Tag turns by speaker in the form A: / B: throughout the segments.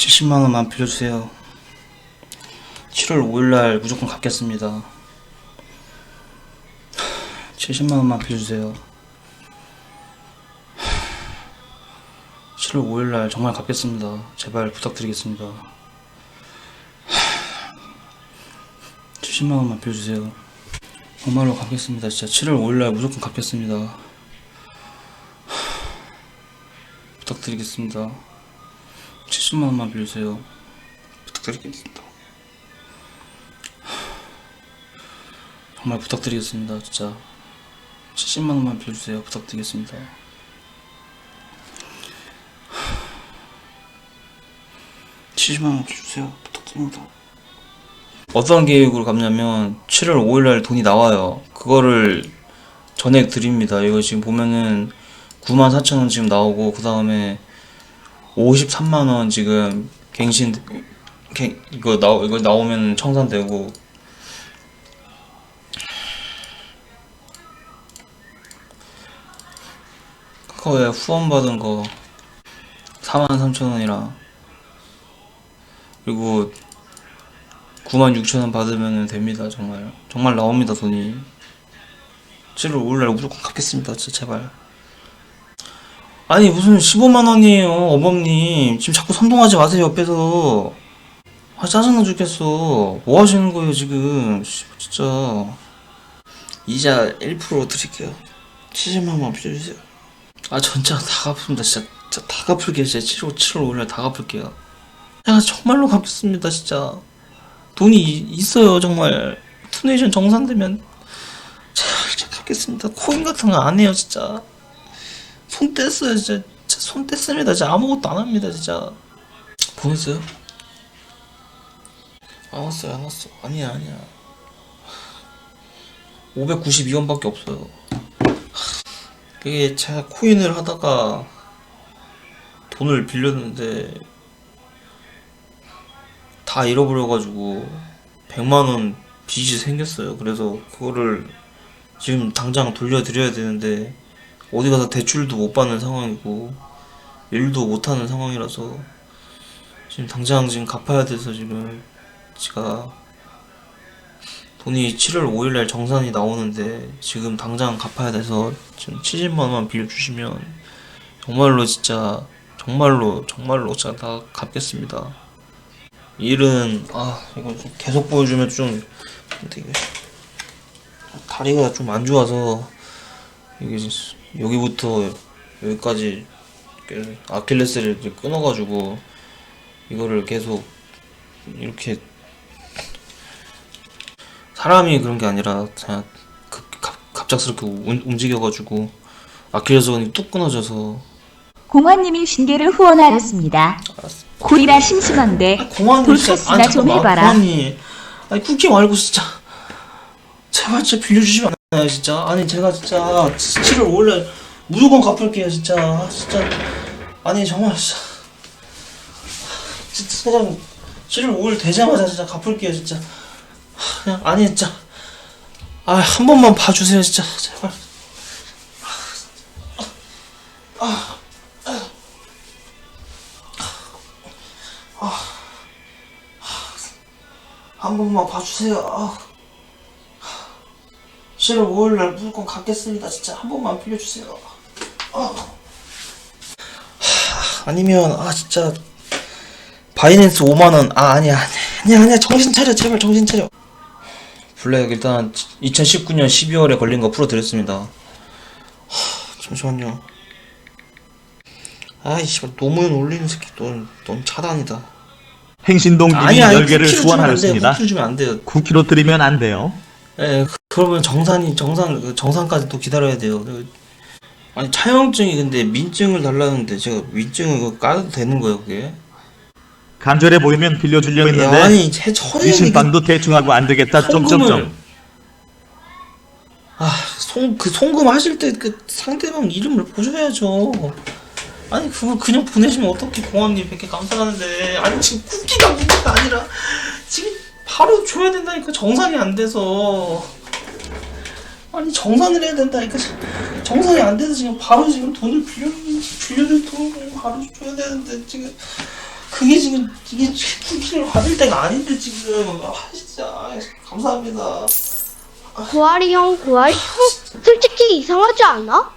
A: 70만 원만 빌려주세요. 7월 5일날 무조건 갚겠습니다. 70만 원만 빌려주세요. 7월 5일날 정말 갚겠습니다. 제발 부탁드리겠습니다. 70만 원만 빌려주세요. 정말로 갚겠습니다. 진짜 7월 5일날 무조건 갚겠습니다. 부탁드리겠습니다. 70만 원만 빌려주세요. 부탁드리겠습니다. 정말 부탁드리겠습니다. 진짜 70만 원만 빌려주세요. 부탁드리겠습니다. (70만 원) 빌려주세요. 부탁드립니다. 어떤 계획으로 갚냐면 7월 5일날 돈이 나와요. 그거를 전액 드립니다. 이거 지금 보면은 9만 4천 원 지금 나오고 그 다음에 53만 원 지금 갱신 갱, 이거 나 이거 나오면 청산되고. 카카오에 후원 받은 거 4만 3천 원이랑 그리고 9만 6천 원 받으면 됩니다 정말. 정말 나옵니다 돈이. 7월 5일날 무조건 갚겠습니다 진짜 제발 아니 무슨 15만 원이에요 어범님. 지금 자꾸 선동하지 마세요 옆에서. 아 짜증나 죽겠어. 뭐 하시는 거예요 지금? 씨, 진짜. 이자 1% 드릴게요. 70만 원만 빌려주세요. 아 진짜 다 갚습니다. 진짜, 진짜 다 갚을게요. 진짜 7월 7월 5일날 다 갚을게요. 내가 정말로 갚겠습니다 진짜. 돈이 이- 있어요 정말. 투네이션 정산되면. 제발 진짜 갚겠습니다. 코인 같은 거 안 해요 진짜 손 뗐어요 진짜, 진짜 손 뗐습니다 진짜 아무것도 안 합니다 진짜. 보냈어요? 안 왔어요 안 왔어. 아니야 아니야. 592원밖에 없어요. 그게 제가 코인을 하다가 돈을 빌렸는데 다 잃어버려가지고 100만원 빚이 생겼어요. 그래서 그거를 지금 당장 돌려드려야 되는데 어디 가서 대출도 못 받는 상황이고 일도 못 하는 상황이라서 지금 당장 지금 갚아야 돼서 지금 제가 돈이 7월 5일날 정산이 나오는데 지금 당장 갚아야 돼서 지금 70만 원만 빌려주시면 정말로 진짜 정말로 정말로 제가 다 갚겠습니다. 일은 아 이거 좀 계속 보여주면 좀 이게 다리가 좀 안 좋아서 이게 여기부터 여기까지 아킬레스를 끊어가지고 이거를 계속 이렇게 사람이 그런 게 아니라 그냥 갑, 갑작스럽게 운- 움직여가지고 아킬레스건이 뚝 끊어져서
B: 공화님이 신계를 후원하였습니다.
A: 알았어.
B: 콜이라 심심한데 돌파스나 좀 해봐라.
A: 공항이 아니 쿠키 말고 진짜 제발 진짜 빌려주시면 안 돼요 진짜. 아니 제가 진짜 7월 5일날 무조건 갚을게요 진짜. 아, 진짜. 아니 정말 진짜. 진짜 그냥 7월 5일 되자마자 진짜 갚을게요 진짜. 하, 그냥 아니 진짜. 아 한 번만 봐주세요 진짜. 제발. 한 번만 봐주세요. 아. 7월 5일날 무조건 갚겠습니다. 진짜 한 번만 빌려주세요. 아. 하, 아니면 아 진짜 바이낸스 5만 원. 아 아니야 아니야 아니야 정신 차려 제발 정신 차려. 블랙 일단 2019년 12월에 걸린 거 풀어드렸습니다. 하, 잠시만요. 아이 씨발 노무현 올리는 새끼 넌, 넌 차단이다.
C: 행신동 님이
A: 아니 아니
C: 10개를
A: 쿠키로 주면 안 돼요.
C: 후원하였습니다.
A: 쿠키로 주면 안 돼요.
C: 쿠키로 드리면 안 돼요.
A: 예, 그- 그러면 정산이 정산 그 정산까지 또 기다려야 돼요. 그- 아니 차용증이 근데 민증을 달라는데 제가 민증을 까도 되는 거예요, 그게?
C: 간절해 보이면 빌려주려고
A: 야,
C: 했는데
A: 아니 제 처리는
C: 위신빵도 대충 하고 안 되겠다. 점점점.
A: 아송그 송금 하실 때 그 상대방 이름을 보셔야죠. 아니 그거 그냥 보내시면 어떻게 공항님 100개 감사하는데 아니 지금 쿠키가 문제가 아니라 지금 바로 줘야 된다니까 정산이 안 돼서 아니 정산을 해야 된다니까. 정산이 안 돼서 지금 바로 지금 돈을 빌려 빌려줄 돈 바로 줘야 되는데 지금 그 그게 지금 이게 쿠키를 받을 때가 아닌데 지금. 아 진짜. 감사합니다.
D: 고아리 형, 고아리 형, 솔직히 이상하지 않아?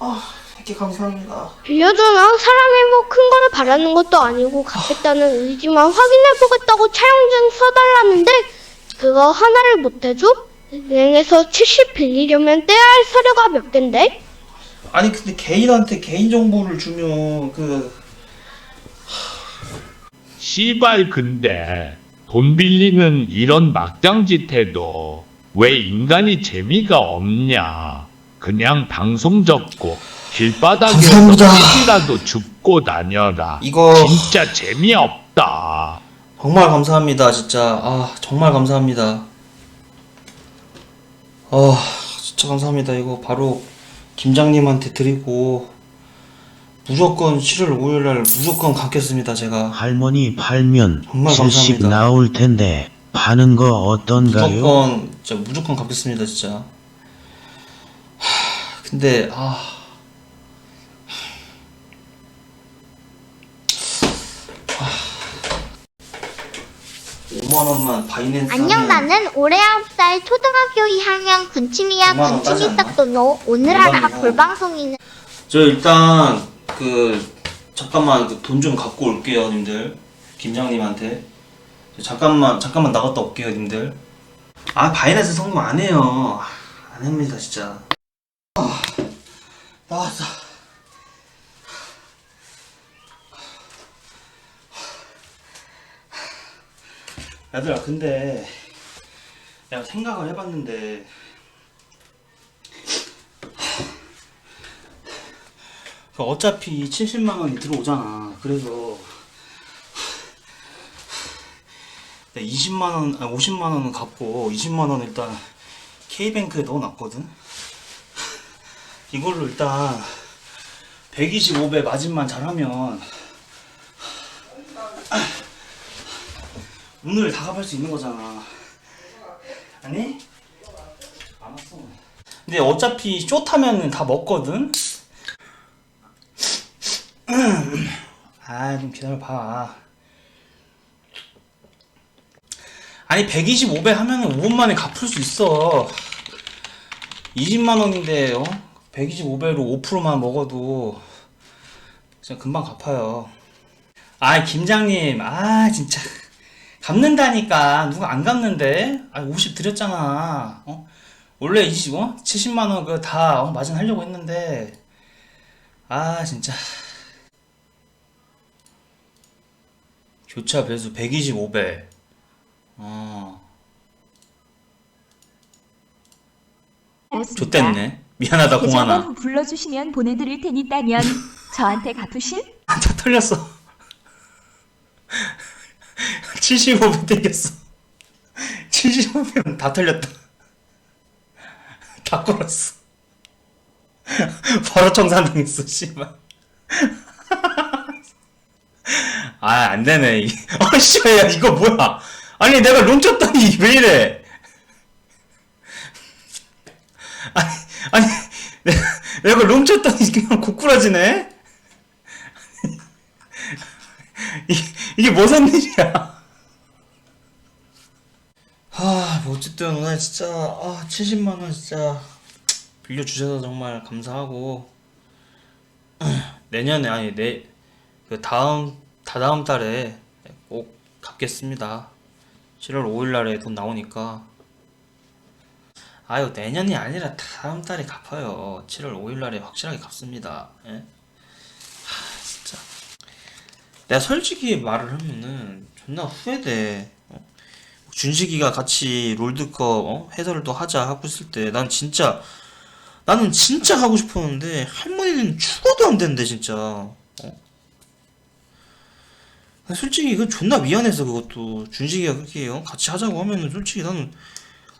A: 아 이렇게 감사합니다.
D: 빌려주면 사람이 뭐큰 거를 바라는 것도 아니고 갚겠다는 의지만 확인해보겠다고 촬영증 써달라는데 그거 하나를 못 해줘? 은행에서 70 빌리려면 떼야 할 서류가 몇 갠데?
A: 아니 근데 개인한테 개인 정보를 주면 그
E: 씨발 근데 돈 빌리는 이런 막장짓 해도 왜 인간이 재미가 없냐? 그냥 방송 접고 길바닥에서
A: 감사합니다.
E: 피라도 줍고 다녀라.
A: 이거
E: 진짜 재미없다.
A: 정말 감사합니다 진짜. 아 정말 감사합니다 아 진짜 감사합니다 이거 바로 김장님한테 드리고 무조건 7월 5일날 무조건 갚겠습니다 제가
F: 할머니 팔면
A: 정말
F: 70
A: 감사합니다.
F: 나올 텐데 파는 거 어떤가요?
A: 무조건 진짜 무조건 갚겠습니다 진짜 하, 근데 아 5만 원만 바이낸스
G: 안녕
A: 하면
G: 나는 올해 9살 초등학교 2학년 군침이야 군침이
A: 않나?
G: 딱도노 오늘 하라
A: 얼마나?
G: 골방송이는
A: 저 일단 그 잠깐만 그돈좀 갖고 올게요 님들. 김장님한테. 저 잠깐만 잠깐만 나갔다 올게요 님들. 아 바이낸스 성공 안 해요. 안 합니다 진짜. 아, 나왔어 얘들아 근데 내가 생각을 해봤는데 그 어차피 70만 원이 들어오잖아. 그래서 20만 원, 아니 50만 원은 갚고 20만 원 일단 K뱅크에 넣어놨거든. 이걸로 일단 125배 마진만 잘하면 오늘 다 갚을 수 있는 거잖아. 아니? 알았어. 근데 어차피 쇼 타면은 다 먹거든. 아, 좀 기다려봐. 아니, 125배 하면은 5분 만에 갚을 수 있어. 20만원인데, 어? 125배로 5%만 먹어도, 진짜 금방 갚아요. 아, 김장님, 아, 진짜. 갚는다니까. 누가 안 갚는데? 아, 50 드렸잖아. 어? 원래 20, 어? 70만원 그거 다, 어? 마진 하려고 했는데. 아, 진짜. 교차 배수 125배. 어. 좋댔네. 미안하다, 공하나.
B: 불러주시면 보내드릴 테니 따면 저한테 갚으실?
A: 다 털렸어. 75배 땡겼어. 75배면 다 털렸다. 다 걸었어. 바로 청산당했어, 씨발. 아, 안 되네. 이- 아, 씨, 야, 이거 뭐야. 아니, 내가 롱 쳤더니 왜 이래. 아니, 아니, 내가, 내가 롱 쳤더니 그냥 고꾸라지네? 이, 이게 무슨 일이야? 아, 뭐 어쨌든 오늘 진짜 아, 70만 원 진짜 빌려 주셔서 정말 감사하고 내년에 아니 내 그 다음 다다음 달에 꼭 갚겠습니다. 7월 5일 날에 돈 나오니까 아유 내년이 아니라 다음 달에 갚아요. 7월 5일 날에 확실하게 갚습니다. 예? 하, 진짜 내가 솔직히 말을 하면은 존나 후회돼. 어? 준식이가 같이 롤드컵 어? 해설을 또 하자 하고 있을 때 난 진짜 나는 진짜 하고 싶었는데 할머니는 죽어도 안 된대 진짜. 어? 나 솔직히 이건 존나 미안해서 그것도 준식이가 그렇게 어? 같이 하자고 하면은 솔직히 나는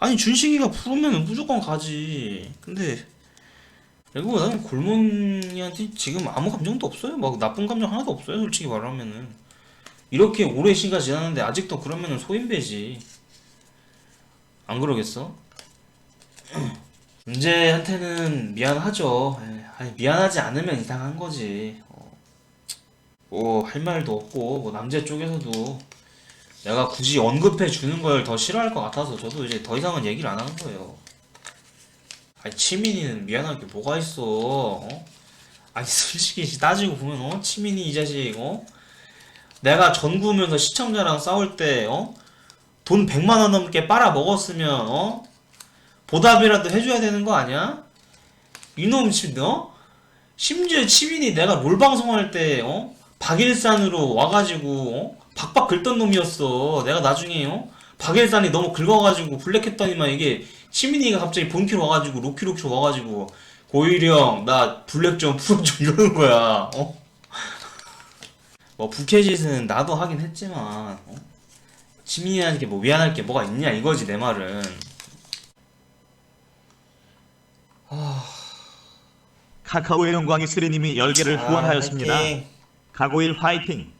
A: 아니 준식이가 부르면은 무조건 가지. 근데 그리고 나는 골문이한테 지금 아무 감정도 없어요. 막 나쁜 감정 하나도 없어요. 솔직히 말하면은 이렇게 오래 시간 지났는데 아직도 그러면은 소인배지. 안 그러겠어? 문제한테는 미안하죠. 에, 아니 미안하지 않으면 이상한 거지. 어. 뭐할 말도 없고 뭐 남자 쪽에서도 내가 굳이 언급해 주는 걸 더 싫어할 것 같아서 저도 이제 더 이상은 얘기를 안 하는 거예요. 아니 치민이는 미안할 게 뭐가 있어? 어? 아니 솔직히 따지고 보면 어 치민이 이 자식 어 내가 전구면서 시청자랑 싸울 때 어? 돈 100만 원 넘게 빨아 먹었으면 어? 보답이라도 해줘야 되는 거 아니야? 이놈 집 어? 심지어 치민이 내가 롤 방송할 때 어? 박일산으로 와가지고 어? 박박 긁던 놈이었어. 내가 나중에 어? 박일산이 너무 긁어가지고 블랙했더니만 이게 치민이가 갑자기 본키로 와가지고 로키로키로 와가지고 고일이 형 나 블랙 좀 풀어줘 이러는 거야. 어? 뭐 부캐짓은 나도 하긴 했지만 어? 치민이한테 뭐 미안할 게 뭐가 있냐 이거지 내 말은.
C: 카카오의 영광이 수리님이 10개를
A: 아,
C: 후원하였습니다.
A: 화이팅.
C: 가고일 화이팅!